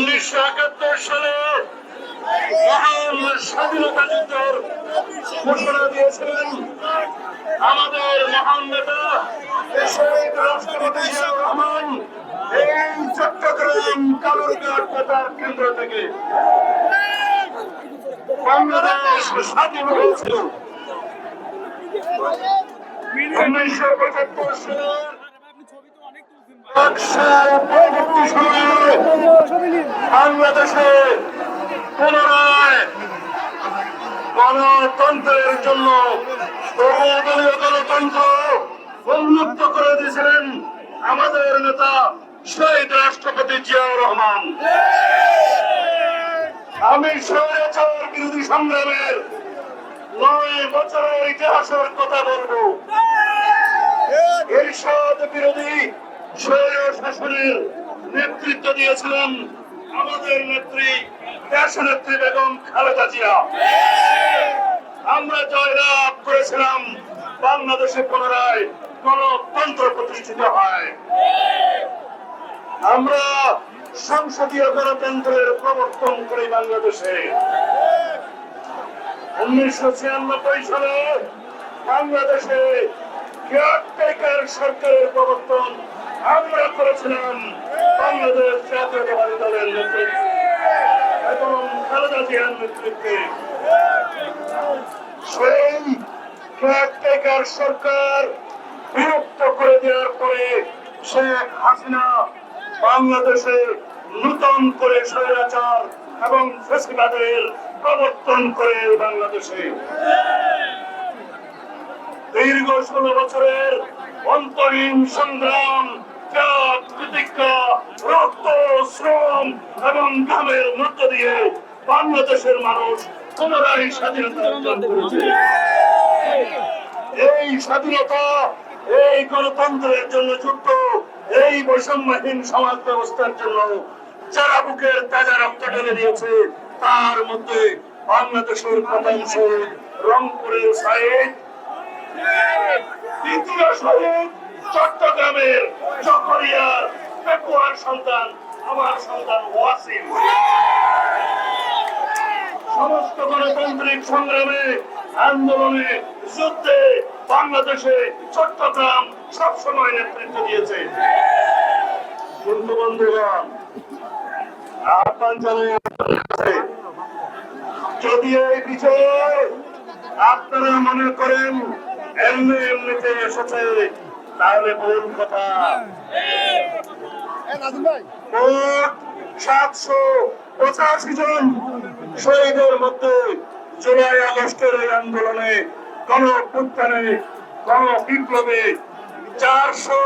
উনিশশো একাত্তর সালে মহান স্বাধীনতা যুদ্ধের ঘোষণা দিয়েছিলেন আমাদের মহান নেতা রাষ্ট্রপতি রহমান। এই চট্টগ্রাম কালুরঘাট বেতার কেন্দ্র থেকে বাংলাদেশ স্বাধীন হয়েছিল। উনিশশো পঁচাত্তর সালের একশো পরবর্তী সময়ে বাংলাদেশে পুনরায় গণতন্ত্রের জন্য বহুদলীয় গণতন্ত্র উন্মুক্ত করে দিয়েছিলেন আমাদের নেতা শহীদ রাষ্ট্রপতি জিয়াউর রহমান। আমি স্বৈরাচার বিরোধী সংগ্রামের নয় বছরের ইতিহাসের কথা বলব। এরশাদ বিরোধী স্বৈর শাসনের নেতৃত্ব দিয়েছিলেন আমাদের নেত্রী, দেশ নেত্রী বেগম খালেদা জিয়া। আমরা জয়লাভ করেছিলাম। বাংলাদেশে পুনরায় গণতন্ত্র প্রতিষ্ঠিত হয়। আমরা সংসদীয় গণতন্ত্রের প্রবর্তন করি বাংলাদেশে। উনিশশো ছিয়ানব্বই সালে বাংলাদেশে কেয়ারটেকার সরকারের প্রবর্তন আমরা করেছিলাম। বাংলাদেশ জাতীয়তাবাদী দলের নেতৃত্বে। এবং খালেদা জিয়ার নেতৃত্বে। সেই কেয়ারটেকার সরকার বিরক্ত করে দেওয়ার পরে শেখ হাসিনা বাংলাদেশে নূতন করে স্বৈরাচার এবং ফেসিবাদের প্রবর্তন করে বাংলাদেশে। দীর্ঘ ষোলো বছরের অন্তহীন সংগ্রাম, ত্যাগ, প্রতিজ্ঞা, রক্ত, শ্রম এবং ঘামের মধ্য দিয়ে বাংলাদেশের মানুষ পুনরায় স্বাধীনতা অর্জন করেছে এই স্বাধীনতা এই গণতন্ত্রের জন্য যুদ্ধ এই বৈষম্যহীন সমাজ ব্যবস্থার জন্য যারা বুকের তাজা রক্ত ঢেলে দিয়েছে তার মধ্যে বাংলাদেশের প্রধান শহীদ রংপুরের সাহেব দ্বিতীয় শহীদ চট্টগ্রামের চকরিয়ার পেকুয়ার সন্তান আমার সন্তান ওয়াসিম। সমস্ত গণতান্ত্রিক সংগ্রামে, আন্দোলনে, যুদ্ধে বাংলাদেশে চট্টগ্রাম সবসময় নেতৃত্ব দিয়েছে। যদি এই আপনারা মনে করেন, এমনি এমনিতে এসেছে, তাহলে ভুল কথা। সাতশো পঁচাশি জন শহীদের মধ্যে জুলাই আগস্টের এই আন্দোলনে গণ অভ্যুত্থানে গণ বিপ্লবে চারশো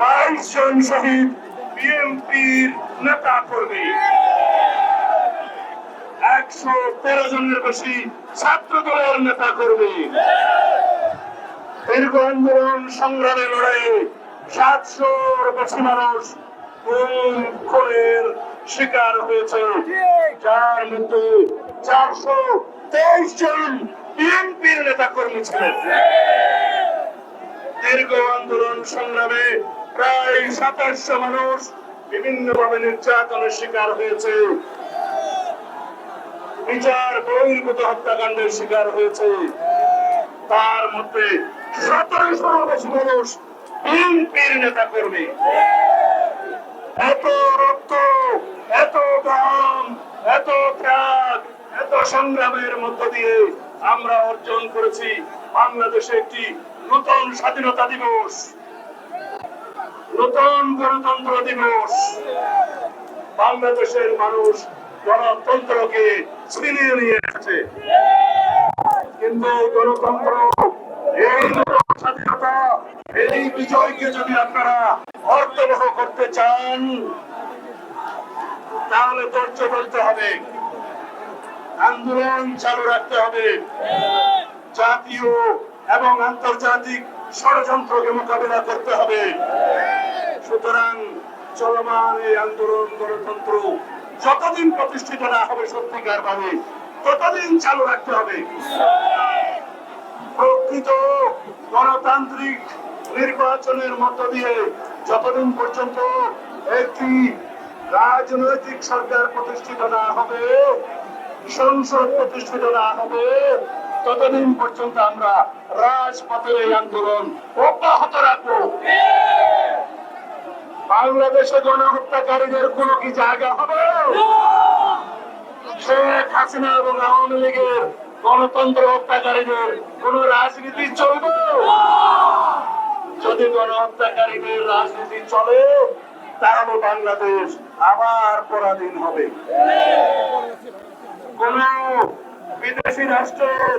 বাইশ জন শহীদ বিএনপির নেতা কর্মী। একশো তেরো জনের বেশি ছাত্র দলের নেতা কর্মী। দীর্ঘ আন্দোলন সংগ্রামে লড়াইয়ে সাতশোর বেশি মানুষ খুনের শিকার হয়েছে। যার মধ্যে চারশো তেইশ জন বিএনপির নেতা কর্মী ছিলেন দীর্ঘ আন্দোলন সংগ্রামে প্রায় সাতাশশো মানুষ বিভিন্নভাবে নির্যাতনের শিকার হয়েছে। বিচার বহির্ভূত হত্যাকাণ্ডের শিকার হয়েছে। তার মধ্যে সতেরোশো বেশি মানুষ বিএনপির নেতা কর্মী এত রক্ত এত দাম এত ত্যাগ এত সংগ্রামের মধ্য দিয়ে আমরা অর্জন করেছি বাংলাদেশে একটি নতুন স্বাধীনতা দিবস। নতুন গণতন্ত্র দিবস। বাংলাদেশের মানুষ গণতন্ত্রকে ছিনিয়ে নিয়ে এসেছে। কিন্তু গণতন্ত্র, এই স্বাধীনতা, এই বিজয়কে যদি আপনারা অর্থবহ করতে চান তাহলে ধৈর্য ধরতে হবে। আন্দোলন চালু রাখতে হবে। জাতীয় এবং আন্তর্জাতিক ষড়যন্ত্রকে মোকাবিলা করতে হবে। সুতরাং চলমান এই আন্দোলন গণতন্ত্র যতদিন প্রতিষ্ঠিত না হবে সত্যিকার ভাবে, ততদিন চালু রাখতে হবে। প্রকৃত গণতান্ত্রিক নির্বাচনের মধ্য দিয়ে যতদিন পর্যন্ত একটি রাজনৈতিক সরকার প্রতিষ্ঠিত না হবে, সংসদ প্রতিষ্ঠিত না হবে, ততদিন পর্যন্ত আমরা রাজপথের এই আন্দোলন অব্যাহত রাখব। বাংলাদেশে গণহত্যাকারীদের কোনো কি জায়গা হবে? শেখ হাসিনা এবং আওয়ামী লীগের গণতন্ত্র হত্যাকারীদের কোন রাজনীতি চলবে? যদি গণহত্যাকারীদের রাজনীতি চলে বাংলাদেশ আবার পরাধীন হবে। কোন বিদেশি রাষ্ট্রের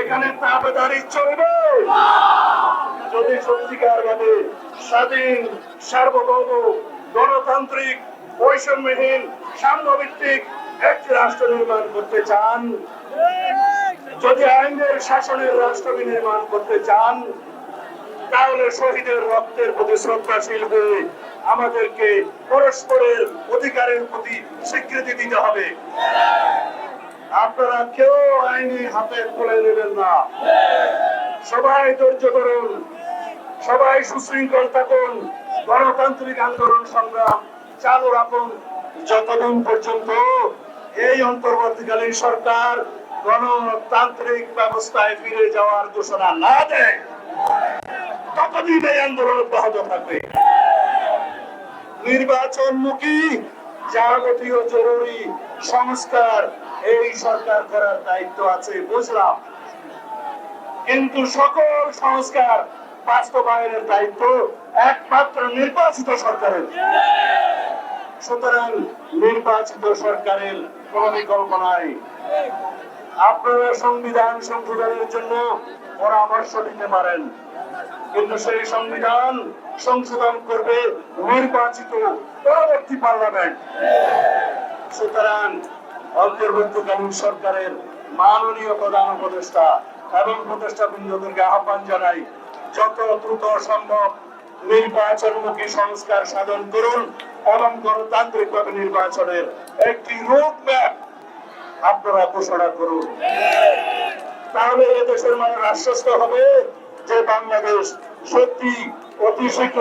এখানে তাবেদারি চলবে? যদি সত্যিকার ভাবে স্বাধীন, সার্বভৌম, গণতান্ত্রিক, বৈষম্যহীন, সাম্যভিত্তিক একটি রাষ্ট্র নির্মাণ করতে চান, যদি আইনের শাসনের রাষ্ট্র নির্মাণ করতে চান তাহলে শহীদের রক্তের প্রতি শ্রদ্ধাশীল হয়ে আমাদেরকে পরস্পরের অধিকারের প্রতি স্বীকৃতি দিতে হবে। আপনারা কেউ আইনি হাতে তুলে নেবেন না। সবাই ধৈর্য ধরুন। সবাই সুশৃঙ্খল থাকুন। গণতান্ত্রিক আন্দোলন সংগ্রাম চালু রাখুন। যতদিন পর্যন্ত এই অন্তর্বর্তীকালীন সরকার গণতান্ত্রিক ব্যবস্থায় ফিরে যাওয়ার ঘোষণা না দেয় ততদিন এই আন্দোলন অব্যাহত থাকবে। নির্বাচনমুখী যাবতীয় জরুরি সংস্কার এই সরকার করার দায়িত্ব আছে, বুঝলাম। কিন্তু সকল সংস্কার বাস্তবায়নের দায়িত্ব একমাত্র নির্বাচিত সরকারের। সুতরাং নির্বাচিত সরকারের কোন বিকল্প নাই। আপনারা সংবিধান সংশোধনের জন্য পরামর্শ দিতে পারেন কিন্তু সেই সংবিধান সংশোধন করবে নির্বাচিত পরবর্তী পার্লামেন্ট। সুতরাং অন্তর্বর্তীকালীন সরকারের মাননীয় প্রধান উপদেষ্টা এবং উপদেষ্টা বৃন্দদেরকে আহ্বান জানাই, যত দ্রুত সম্ভব নির্বাচনমুখী সংস্কার সাধন করুন এবং গণতান্ত্রিক ভাবে নির্বাচনের একটি রোড ম্যাপ আপনারা ঘোষণা করুন। তাহলে এদেশের মানুষ আশ্বস্ত হবে যে বাংলাদেশ সত্যি অতি শীঘ্র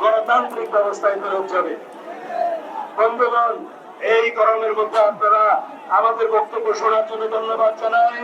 গণতান্ত্রিক ব্যবস্থায় ফেরত যাবে। বন্ধুগণ, এই গরমের মধ্যে আপনারা আমাদের বক্তব্য শোনার জন্য ধন্যবাদ জানাই।